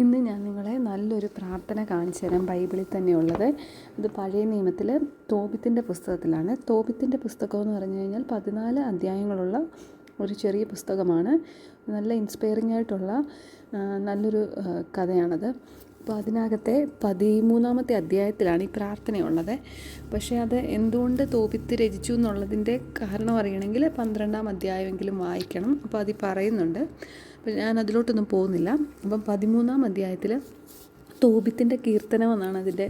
ഇന്ന് ഞാൻ നിങ്ങളെ നല്ലൊരു പ്രാർത്ഥന കാണിച്ചു തരാം. ബൈബിളിൽ തന്നെയുള്ളത്. ഇത് പഴയ നിയമത്തിൽ തോബിത്തിന്റെ പുസ്തകത്തിലാണ്. തോബിത്തിന്റെ പുസ്തകം എന്ന് പറഞ്ഞു കഴിഞ്ഞാൽ പതിനാല് അധ്യായങ്ങളുള്ള ഒരു ചെറിയ പുസ്തകമാണ്. നല്ല ഇൻസ്പയറിംഗ് ആയിട്ടുള്ള നല്ലൊരു കഥയാണത്. അപ്പോൾ അതിനകത്തെ പതിമൂന്നാമത്തെ അധ്യായത്തിലാണ് ഈ പ്രാർത്ഥനയുള്ളത്. പക്ഷേ അത് എന്തുകൊണ്ട് തോപിത്ത് രചിച്ചു എന്നുള്ളതിന്റെ കാരണം അറിയണമെങ്കിൽ പന്ത്രണ്ടാം അധ്യായമെങ്കിലും വായിക്കണം. അപ്പോൾ അതിൽ പറയുന്നുണ്ട്. അപ്പം ഞാൻ അതിലോട്ടൊന്നും പോകുന്നില്ല. അപ്പം പതിമൂന്നാം അധ്യായത്തിൽ തോപിത്തിന്റെ കീർത്തനം എന്നാണ് അതിന്റെ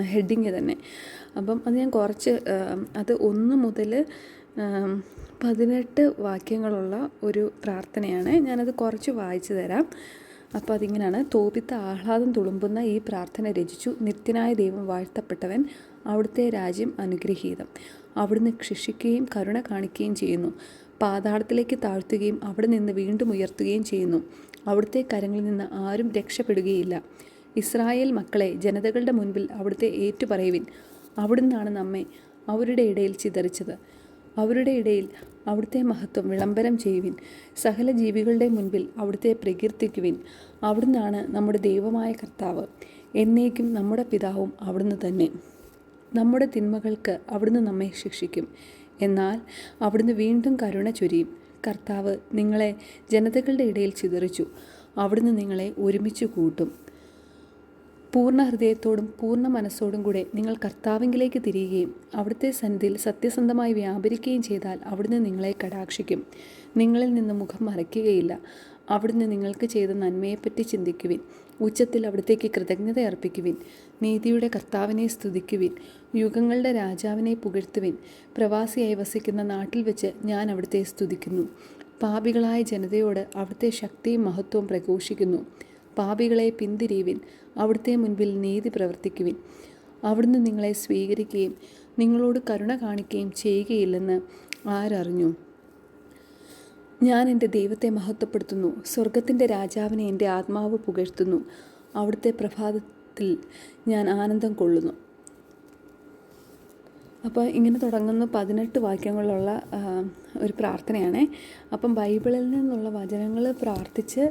ഹെഡിങ് തന്നെ. അപ്പം അത് ഞാൻ കുറച്ച് അത് ഒന്ന് മുതൽ പതിനെട്ട് വാക്യങ്ങളുള്ള ഒരു പ്രാർത്ഥനയാണ്. ഞാനത് കുറച്ച് വായിച്ചു തരാം. അപ്പോൾ അതിങ്ങനെയാണ് തോപിത്ത ആഹ്ലാദം തുളുമ്പുന്ന ഈ പ്രാർത്ഥന രചിച്ചു. നിത്യനായ ദൈവം വാഴ്ത്തപ്പെട്ടവൻ അവിടുത്തെ രാജ്യം അനുഗ്രഹീതം. അവിടുന്ന് ക്ഷിഷിക്കുകയും കരുണ കാണിക്കുകയും ചെയ്യുന്നു. പാതാളത്തിലേക്ക് താഴ്ത്തുകയും അവിടെ നിന്ന് വീണ്ടും ഉയർത്തുകയും ചെയ്യുന്നു. അവിടുത്തെ കരങ്ങളിൽ നിന്ന് ആരും രക്ഷപ്പെടുകയില്ല. ഇസ്രായേൽ മക്കളെ ജനതകളുടെ മുൻപിൽ അവിടുത്തെ ഏറ്റുപറയുവിൻ. അവിടുന്നാണ് നമ്മെ അവരുടെ ഇടയിൽ ചിതറിച്ചത്. അവരുടെ ഇടയിൽ അവിടുത്തെ മഹത്വം വിളംബരം ചെയ്യുവിൻ. സകല ജീവികളുടെ മുൻപിൽ അവിടുത്തെ പ്രകീർത്തിക്കുവിൻ. അവിടുന്നാണ് നമ്മുടെ ദൈവമായ കർത്താവ്. എന്നേക്കും നമ്മുടെ പിതാവും അവിടുന്ന് തന്നെ. നമ്മുടെ തിന്മകൾക്ക് അവിടുന്ന് നമ്മെ ശിക്ഷിക്കും. എന്നാൽ അവിടുന്ന് വീണ്ടും കരുണ ചൊരിയും. കർത്താവ് നിങ്ങളെ ജനതകളുടെ ഇടയിൽ ചിതറിച്ചു. അവിടുന്ന് നിങ്ങളെ ഒരുമിച്ച് കൂട്ടും. പൂർണ ഹൃദയത്തോടും പൂർണ മനസ്സോടും കൂടെ നിങ്ങൾ കർത്താവിങ്കിലേക്ക് തിരിയുകയും അവിടുത്തെ സന്നിധിയിൽ സത്യസന്ധമായി വ്യാപരിക്കുകയും ചെയ്താൽ അവിടുന്ന് നിങ്ങളെ കടാക്ഷിക്കും. നിങ്ങളിൽ നിന്ന് മുഖം മറയ്ക്കുകയില്ല. അവിടുന്ന് നിങ്ങൾക്ക് ചെയ്ത നന്മയെപ്പറ്റി ചിന്തിക്കുവിൻ. ഉച്ചത്തിൽ അവിടത്തേക്ക് കൃതജ്ഞത അർപ്പിക്കുവിൻ. നീതിയുടെ കർത്താവിനെ സ്തുതിക്കുവിൻ. യുഗങ്ങളുടെ രാജാവിനെ പുകഴ്ത്തുവിൻ. പ്രവാസിയായി വസിക്കുന്ന നാട്ടിൽ വെച്ച് ഞാൻ അവിടുത്തെ സ്തുതിക്കുന്നു. പാപികളായ ജനതയോട് അവിടുത്തെ ശക്തിയും മഹത്വവും പ്രഘോഷിക്കുന്നു. പാപികളെ പിന്തിരിയുവിൻ. അവിടുത്തെ മുൻപിൽ നീതി പ്രവർത്തിക്കുവിൻ. അവിടുന്ന് നിങ്ങളെ സ്വീകരിക്കുകയും നിങ്ങളോട് കരുണ കാണിക്കുകയും ചെയ്യുകയില്ലെന്ന് ആരറിഞ്ഞു? ഞാൻ എന്റെ ദൈവത്തെ മഹത്വപ്പെടുത്തുന്നു. സ്വർഗത്തിന്റെ രാജാവിനെ എന്റെ ആത്മാവ് പുകഴ്ത്തുന്നു. അവിടുത്തെ പ്രഭാതത്തിൽ ഞാൻ ആനന്ദം കൊള്ളുന്നു. അപ്പോൾ ഇങ്ങനെ തുടങ്ങുന്ന പതിനെട്ട് വാക്യങ്ങളുള്ള ഒരു പ്രാർത്ഥനയാണ്. അപ്പം ബൈബിളിൽ നിന്നുള്ള വചനങ്ങൾ പ്രാർത്ഥിച്ച്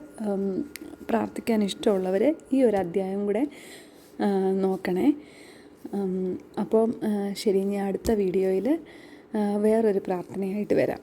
പ്രാർത്ഥിക്കാൻ ഇഷ്ടമുള്ളവർ ഈ ഒരു അധ്യായം കൂടെ നോക്കണേ. അപ്പം ശരി ഇനി അടുത്ത വീഡിയോയിൽ വേറൊരു പ്രാർത്ഥനയായിട്ട് വരാം.